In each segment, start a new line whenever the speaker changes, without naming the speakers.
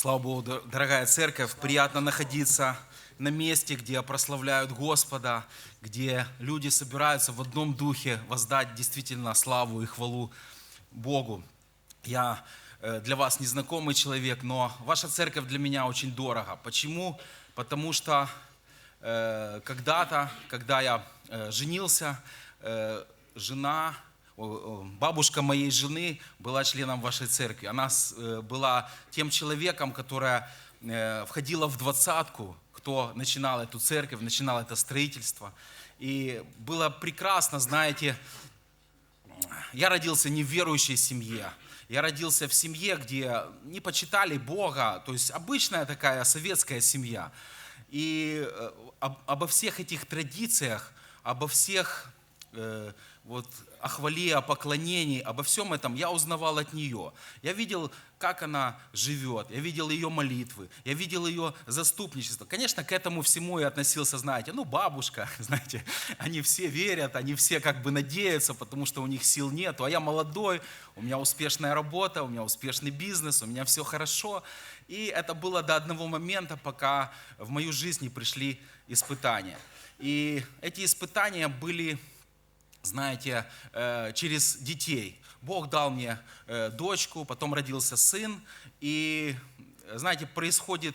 Слава Богу, дор- дорогая церковь, приятно находиться на месте, где прославляют Господа, где люди собираются в одном духе воздать действительно славу и хвалу Богу. Я э, для вас незнакомый человек, но ваша церковь для меня очень дорого. Почему? Потому что э, когда-то, когда я э, женился, жена, бабушка моей жены была членом вашей церкви. Она э, была тем человеком, которая э, входила в двадцатку, кто начинал эту церковь, начинал это строительство. И было прекрасно, знаете, я родился не в верующей семье. Я родился в семье, где не почитали Бога, то есть обычная такая советская семья. И э, об- обо всех этих традициях, обо всех вот о хвале, о поклонении, обо всем этом я узнавал от нее. Я видел, как она живет, я видел ее молитвы, я видел ее заступничество. Конечно, к этому всему я относился, знаете, ну бабушка, знаете, они все верят, они все как бы надеются, потому что у них сил нет, а я молодой, у меня успешная работа, у меня успешный бизнес, у меня все хорошо. И это было до одного момента, пока в мою жизнь не пришли испытания. И эти испытания были знаете, э, через детей. Бог дал мне э, дочку, потом родился сын. И, знаете, происходит,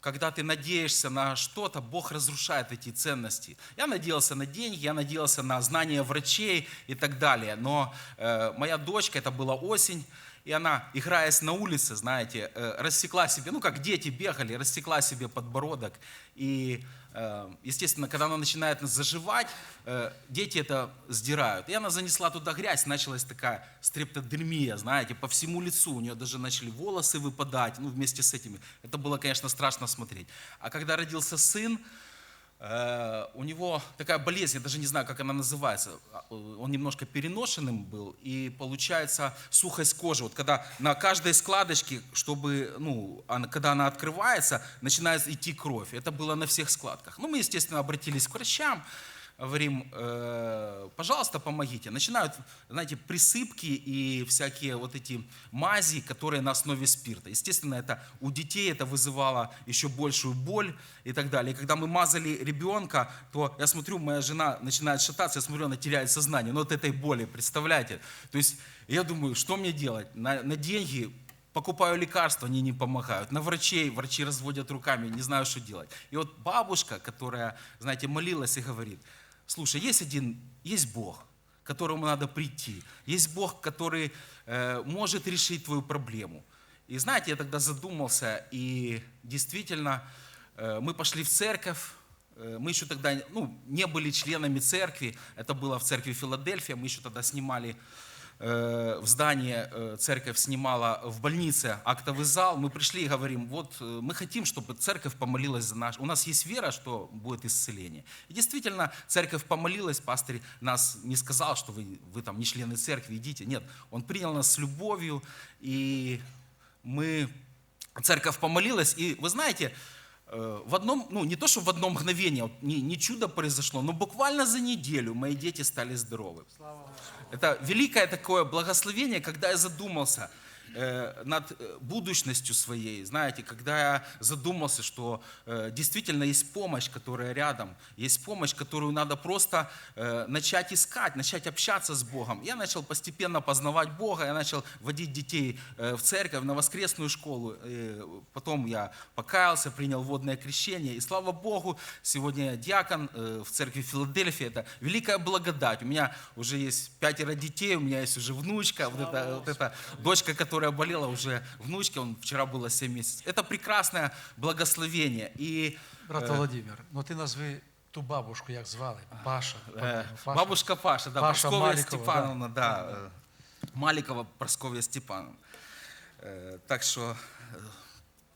когда ты надеешься на что-то, Бог разрушает эти ценности. Я надеялся на деньги, я надеялся на знания врачей и так далее. Но э, моя дочка, это была осень, и она, играясь на улице, знаете, э, рассекла себе, ну как дети бегали, рассекла себе подбородок. И, э, естественно, когда она начинает заживать, э, дети это сдирают. И она занесла туда грязь, началась такая стрептодермия, знаете, по всему лицу. У нее даже начали волосы выпадать, ну вместе с этими. Это было, конечно, страшно смотреть. А когда родился сын, у него такая болезнь, я даже не знаю, как она называется, он немножко переношенным был, и получается сухость кожи. Вот когда на каждой складочке, чтобы, ну, когда она открывается, начинает идти кровь. Это было на всех складках. Ну, мы, естественно, обратились к врачам, говорим, э, пожалуйста, помогите. Начинают, знаете, присыпки и всякие вот эти мази, которые на основе спирта. Естественно, это у детей это вызывало еще большую боль и так далее. И когда мы мазали ребенка, то я смотрю, моя жена начинает шататься, я смотрю, она теряет сознание. Ну, от этой боли, представляете? То есть я думаю, что мне делать? На, на деньги покупаю лекарства, они не помогают. На врачей, врачи разводят руками, не знаю, что делать. И вот бабушка, которая, знаете, молилась и говорит, слушай, есть один, есть Бог, к которому надо прийти. Есть Бог, который э, может решить твою проблему. И знаете, я тогда задумался, и действительно, э, мы пошли в церковь, Э, мы еще тогда ну, не были членами церкви, это было в церкви Филадельфия, мы еще тогда снимали в здании, э, церковь снимала в больнице актовый зал, мы пришли и говорим, вот э, мы хотим, чтобы церковь помолилась за наш, у нас есть вера, что будет исцеление. И действительно, церковь помолилась, пастырь нас не сказал, что вы, вы там не члены церкви, идите, нет, он принял нас с любовью, и мы, церковь помолилась, и вы знаете, э, в одном, ну не то, что в одно мгновение, не, не чудо произошло, но буквально за неделю мои дети стали здоровы. Это великое такое благословение, когда я задумался э, над э, будущностью своей, знаете, когда я задумался, что э, действительно есть помощь, которая рядом, есть помощь, которую надо просто э, начать искать, начать общаться с Богом. Я начал постепенно познавать Бога, я начал водить детей э, в церковь, на воскресную школу, Э, потом я покаялся, принял водное крещение, и слава Богу, сегодня я диакон э, в церкви Филадельфия, это великая благодать. У меня уже есть пятеро детей, у меня есть уже внучка, вот эта, вот эта дочка, которая болела, уже внучке, он вчера было 7 месяцев. Это прекрасное благословение. И
Брат
Е.
Володимир, ну ти назви ту бабушку, як звали? Паша.
э.
Паша.
бабушка Паша, да,
Паша
Прасковья
Маликова,
Степановна, да, э, Маликова Прасковья Степановна. Э, Так что э,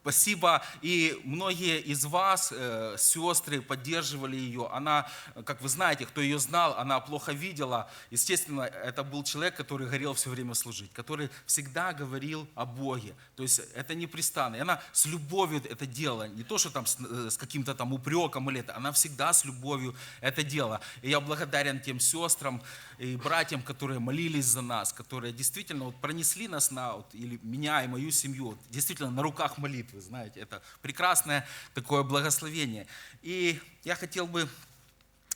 спасибо. И многие из вас, э, сестры, поддерживали ее. Она, как вы знаете, кто ее знал, она плохо видела. Естественно, это был человек, который горел все время служить, который всегда говорил о Боге. То есть это непрестанно. И она с любовью это делала. Не то, что там с, э, с каким-то там упреком или это. Она всегда с любовью это делала. И я благодарен тем сестрам и братьям, которые молились за нас, которые действительно вот пронесли нас на, вот, или меня и мою семью, вот, действительно на руках молитвы. Молитвы, знаете, это прекрасное такое благословение. И я хотел бы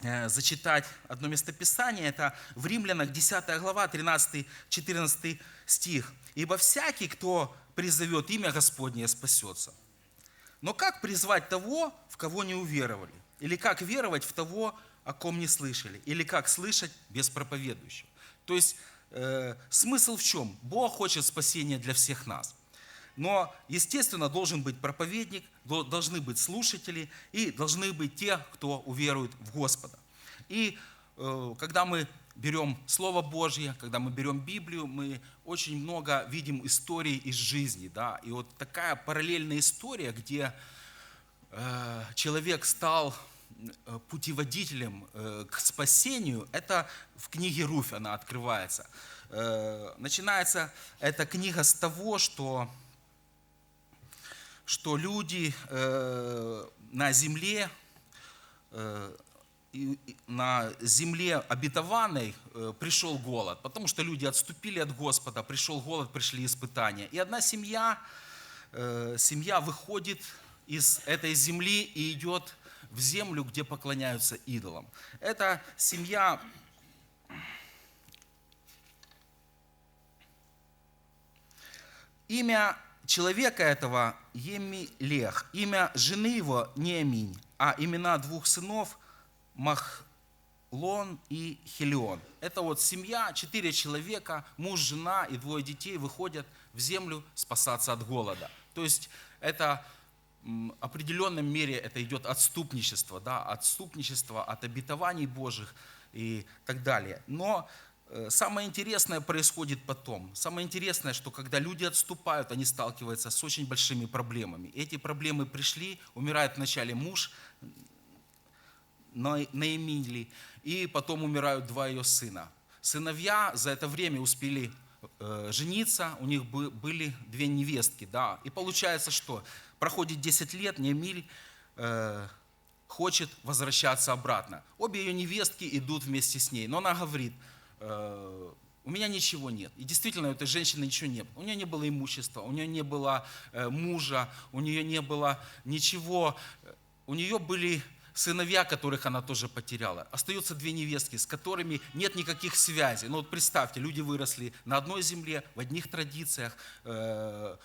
э, зачитать одно местописание, это в Римлянах 10 глава, 13-14 стих. «Ибо всякий, кто призовет имя Господне, спасется. Но как призвать того, в кого не уверовали? Или как веровать в того, о ком не слышали? Или как слышать без проповедующего? То есть э, смысл в чем? Бог хочет спасения для всех нас. Но, естественно, должен быть проповедник, до- должны быть слушатели и должны быть те, кто уверует в Господа. И э, когда мы берем Слово Божье, когда мы берем Библию, мы очень много видим историй из жизни. Да? И вот такая параллельная история, где э, человек стал э, путеводителем к спасению, это в книге Руфь она открывается. Начинается эта книга с того, что, что люди э, на земле э, на земле обетованной э, пришел голод, потому что люди отступили от Господа, пришел голод, пришли испытания. И одна семья, э, семья выходит из этой земли и идет в землю, где поклоняются идолам. Эта семья Имя человека этого Емилех, имя жены его Неаминь, а имена двух сынов Махлон и Хелион. Это вот семья, четыре человека, муж, жена и двое детей выходят в землю спасаться от голода. То есть это м, определенном мере это идет отступничество, да, отступничество от обетований Божьих и так далее. Но самое интересное происходит потом. Самое интересное, что когда люди отступают, они сталкиваются с очень большими проблемами. Эти проблемы пришли, умирает вначале муж, на Наимили, и потом умирают два ее сына. Сыновья за это время успели э, жениться, у них бы- были две невестки, да. И получается, что проходит 10 лет, Неемиль э, хочет возвращаться обратно. Обе ее невестки идут вместе с ней, но она говорит, э, у меня ничего нет. И действительно, у этой женщины ничего нет. У нее не было имущества, у нее не было э, мужа, у нее не было ничего. У нее были сыновья, которых она тоже потеряла. Остаются две невестки, с которыми нет никаких связей. Ну вот представьте, люди выросли на одной земле, в одних традициях, э,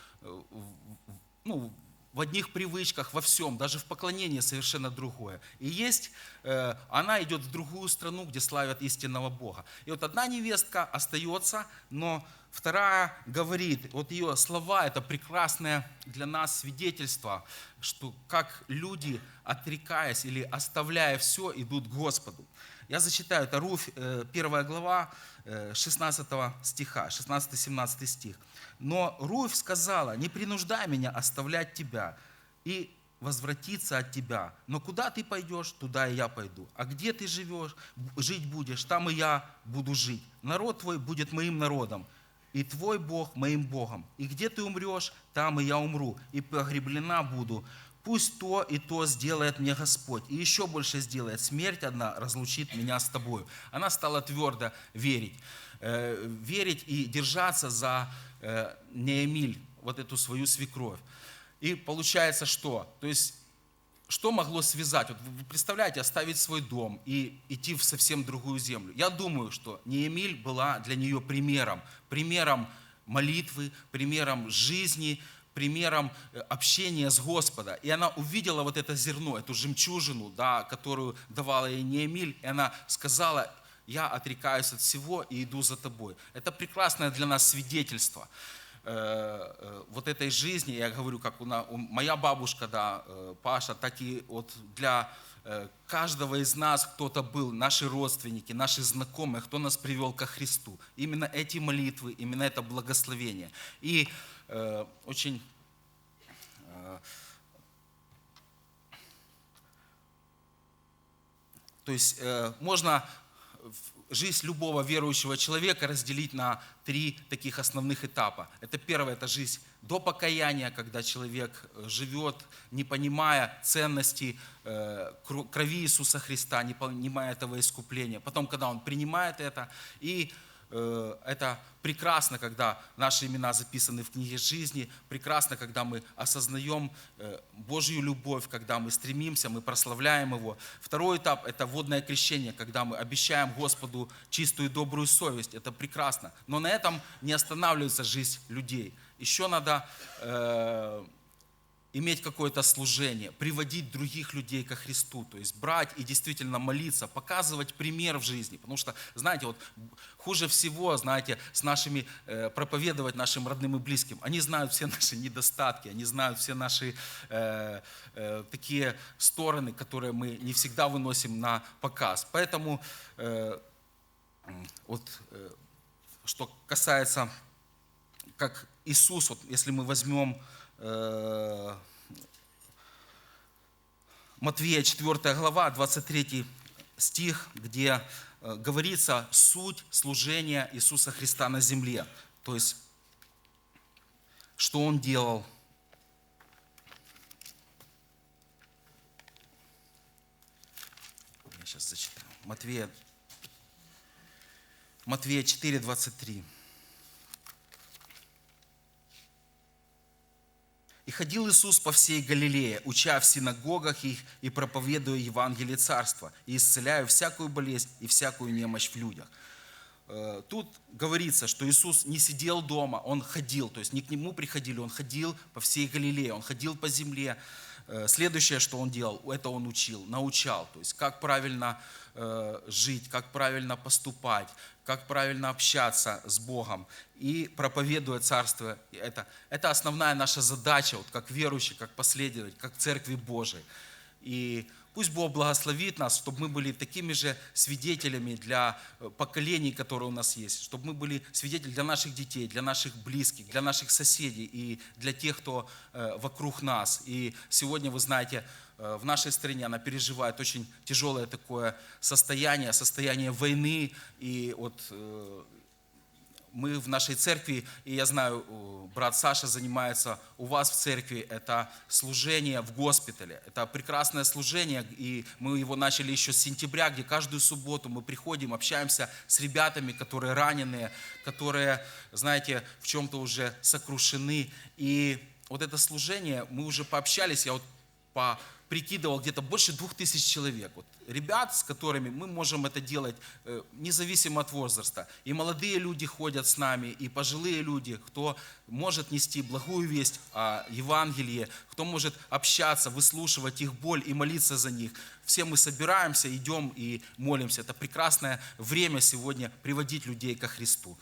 ну, в одних привычках, во всем, даже в поклонении совершенно другое. И есть, э, она идет в другую страну, где славят истинного Бога. И вот одна невестка остается, но вторая говорит, вот ее слова, это прекрасное для нас свидетельство, что как люди, отрекаясь или оставляя все, идут к Господу. Я зачитаю, это Руфь, э, первая глава, э, 16 стиха, 16-17 стих. «Но Руфь сказала, не принуждай меня оставлять тебя и возвратиться от тебя. Но куда ты пойдешь, туда и я пойду. А где ты живешь, жить будешь, там и я буду жить. Народ твой будет моим народом, и твой Бог моим Богом. И где ты умрешь, там и я умру, и погреблена буду. Пусть то и то сделает мне Господь, и еще больше сделает. Смерть одна разлучит меня с тобою. Она стала твердо верить. Э, верить и держаться за э, Неемиль, вот эту свою свекровь. И получается что? То есть что могло связать? Вот вы представляете, оставить свой дом и идти в совсем другую землю. Я думаю, что Неемиль была для нее примером, примером молитвы, примером жизни, примером э, общения с Господом. И она увидела вот это зерно, эту жемчужину, да, которую давала ей Неемиль, и она сказала, я отрекаюсь от всего и иду за тобой. Это прекрасное для нас свидетельство э, э, вот этой жизни, я говорю, как у, на- у- моя бабушка, да, Паша, так и вот для каждого из нас кто-то был, наши родственники, наши знакомые, кто нас привел ко Христу. Именно эти молитвы, именно это благословение. И очень э, То есть э, можно жизнь любого верующего человека разделить на три таких основных этапа. Это первое, это жизнь до покаяния, когда человек э, живет, не понимая ценности э, кро- крови Иисуса Христа, не понимая этого искупления. Потом, когда он принимает это, и э, это прекрасно, когда наши имена записаны в книге жизни, прекрасно, когда мы осознаем э, Божью любовь, когда мы стремимся, мы прославляем Его. Второй этап – это водное крещение, когда мы обещаем Господу чистую и добрую совесть. Это прекрасно. Но на этом не останавливается жизнь людей. Еще надо э, иметь какое-то служение, приводить других людей ко Христу, то есть брать и действительно молиться, показывать пример в жизни. Потому что, знаете, вот хуже всего, знаете, с нашими, э, проповедовать нашим родным и близким. Они знают все наши недостатки, они знают все наши э, э, такие стороны, которые мы не всегда выносим на показ. Поэтому э, вот э, что касается, как Иисус, вот если мы возьмем Матвея 4 глава, 23 стих, где э, говорится суть служения Иисуса Христа на земле. То есть, что Он делал. Я сейчас зачитаю. Матвея, Матвея 4, 23. И ходил Иисус по всей Галилее, уча в синагогах их и проповедуя Евангелие Царства, и исцеляя всякую болезнь и всякую немощь в людях. Э, Тут говорится, что Иисус не сидел дома, Он ходил, то есть не к Нему приходили, Он ходил по всей Галилее, Он ходил по земле. Э, Следующее, что Он делал, это Он учил, научал, то есть как правильно э, жить, как правильно поступать, как правильно общаться с Богом и проповедуя Царство. Это, это основная наша задача, вот как верующий, как последователь, как Церкви Божией. И пусть Бог благословит нас, чтобы мы были такими же свидетелями для э, поколений, которые у нас есть, чтобы мы были свидетелями для наших детей, для наших близких, для наших соседей и для тех, кто э, вокруг нас. И сегодня, вы знаете, э, в нашей стране она переживает очень тяжелое такое состояние, состояние войны. И вот мы в нашей церкви, и я знаю, брат Саша занимается у вас в церкви, это служение в госпитале. Это прекрасное служение, и мы его начали еще с сентября, где каждую субботу мы приходим, общаемся с ребятами, которые раненые, которые, знаете, в чем-то уже сокрушены. И вот это служение, мы уже пообщались, я вот по прикидывал где-то больше двух тысяч человек. Вот, ребят, с которыми мы можем это делать э, независимо от возраста. И молодые люди ходят с нами, и пожилые люди, кто может нести благую весть о Евангелии, кто может общаться, выслушивать их боль и молиться за них. Все мы собираемся, идем и молимся. Это прекрасное время сегодня приводить людей ко Христу.